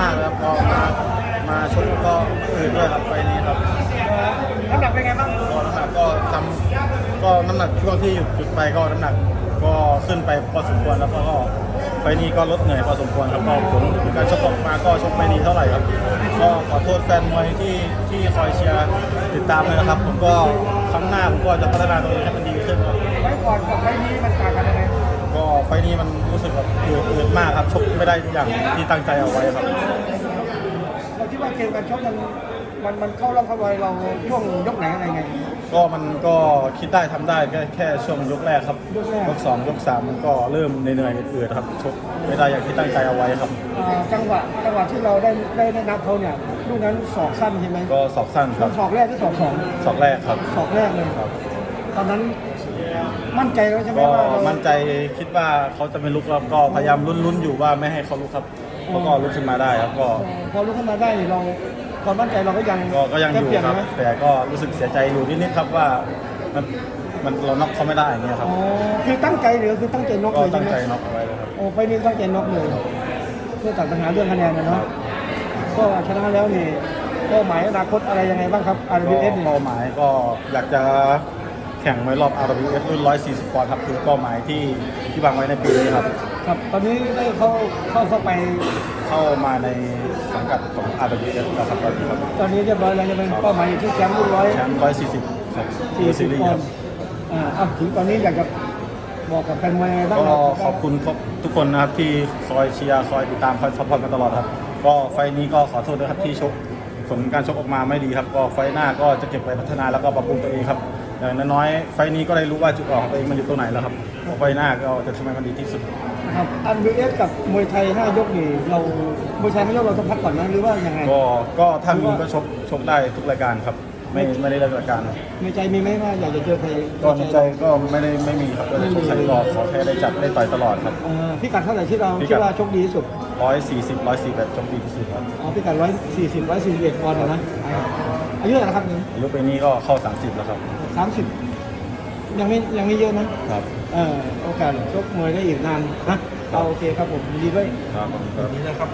มากๆเลยครับก็มามาชกก็อืดด้วยครับไฟล์นี้ครับน้ำหนักเป็นไงบ้างก็น้ำหนักก็ทำก็น้ำหนักช่วงที่หยุดหยุดไปก็น้ำหนักก็ขึ้นไปพอสมควรแล้วก็ไฟล์นี้ก็ลดเหนื่อยพอสมควรครับก็ผลการชกออกมาก็ชกไม่ดีเท่าไหร่ครับ ก็ขอโทษแฟนมวยที่ที่คอยเชียร์ติดตามเลยนะครับ ผมก็ครั้งหน้าผมก็จะพัฒนาตัวเองให้มันดีขึ้นครับไว้ก่อนกับไว้นี้มันต่างกันยัง ไงก็ไฟล์นี้มันรู้สึกแบบอืดอืดมากครับชกไม่ได้อย่างที่ตั้งใจเอาไว้ครับ เราคิดว่าเกมการชกมันมันมันเข้าร่องเข้าไวเราช่วงยกไหนอะไรไง ก็มันก็คิดได้ทำได้แค่แค่ช่วงยกแรกครับยกแรก ยกสองยกสามมันก็เริ่มเหนื่อยๆอืดๆครับชกไม่ได้อย่างที่ตั้งใจเอาไว้ครับ อ่าจังหวะจังหวะที่เราได้ได้ได้นับเขาเนี่ยลูกนั้นสอกสั้นใช่ไหมก็สอบสั้นคแล้รัวบสอกแรกที่สอกสองสอบแรกครับ สอกแรกเลยครับ ตอนนั้น มั่นใจแล้วใช่ไหมก็ว่าเรามั่นใจคิดว่าเขาจะไม่ลุกครับก็พยายามลุ้นๆอยู่ว่าไม่ให้เขาลุกครับแล้วก็ลุกขึ้นมาได้ครับก็พอลุกขึ้นมาได้นี่เราความมั่นใจเราก็ยังก็ก็ยังอยู่เปลี่นครับ ไหมแต่ก็รู้สึกเสียใจอยู่นิดๆครับว่ามันมันเราน็อกเขาไม่ได้อย่างเงี้ยครับ อ๋อคือตั้งใจหรือคือตั้งใจน็อกก็เลยใช่ตั้งไหมใจน็อกเอาไว้เลยครับ โอ้ไปนี่ตั้งใจน็อกเลยเพื่อตัดปัญหาเรื่องคะแนนนะเนาะก็ชนะแล้วนี่เป้าหมายอนาคตอะไรยังไงบ้างครับก็ RWS นี่เป้าหมายก็อยากจะ แข่งในรอบ RWF รุ่น 140ปอนด์ครับ คือเป้าหมายที่ที่วางไว้ในปีนี้ครับ ครับ ตอนนี้ได้เข้าเข้าเข้าไป เข้ามาในสังกัดของ RWF แล้วครับตอนนี้ครับตอนนี้เรียบร้อยแล้วจะเป็นเป้าหมายอยู่ที่แชมป์รุ่นร้อยแชมป์140ครับสี่ซีบรีปส์อคนรับ ด์อ่าอะถึงตอนนี้อยากจะบอกกับแฟนมวยยังไงบ้างก็เราขอบคุณทุกคนนะครับที่คอยเชียร์คอยติดตามคอยซัพพอร์ตกันตลอดครับ ก็ไฟล์นี้ก็ขอโทษด้วยครับที่ชกผลการชกออกมาไม่ดีครับ ก็ไฟล์หน้าก็จะเก็บไปพัฒนาแล้วก็ปรับปรุงตัวเองครับ อย่างน้อยๆไฟล์นี้ก็ได้รู้ว่าจุดอ่อนของตัวเองมันอยู่ตรงไหนแล้วครับไฟล์หน้าก็จะทำให้มันดีที่สุดนะครับ RWS กับมวยไทยห้ายกนี่เรามวยไทยห้ายกเราต้องพักก่อนนะหรือว่ายังไงก็ก็ถ้ามีก็ชกชกได้ทุกรายการครับ ไม่ไม่ได้เลือกรายการในใจมีไหมว่าอยากจะเจอใครก็ในใจก็ไม่ได้ไม่มีครับก็เลยชกใครก็ขอแค่ได้จับได้ต่อยตลอดครับเอ่อพิกัดเท่าไหร่ที่เราพิกัดคิดว่าโชคดีที่สุดร้อยสี่สิบร้อยสี่แบบชกดีที่สุดครับอ๋อพิกัดร้อยสี่สิบร้อยสี่สิบเอ็ดปอนด์อะนะ อายุเท่าไหร่แล้วครับนี่อายุปีนี้ก็เข้า 30 แล้วครับสามสิบยังไม่ยังไม่เยอะนะครับ เออโอกาสชกมวยได้อีกนานนะเอาโอเคครับผมยินดีด้วย ครับขอบคุณครับนี่นะครับ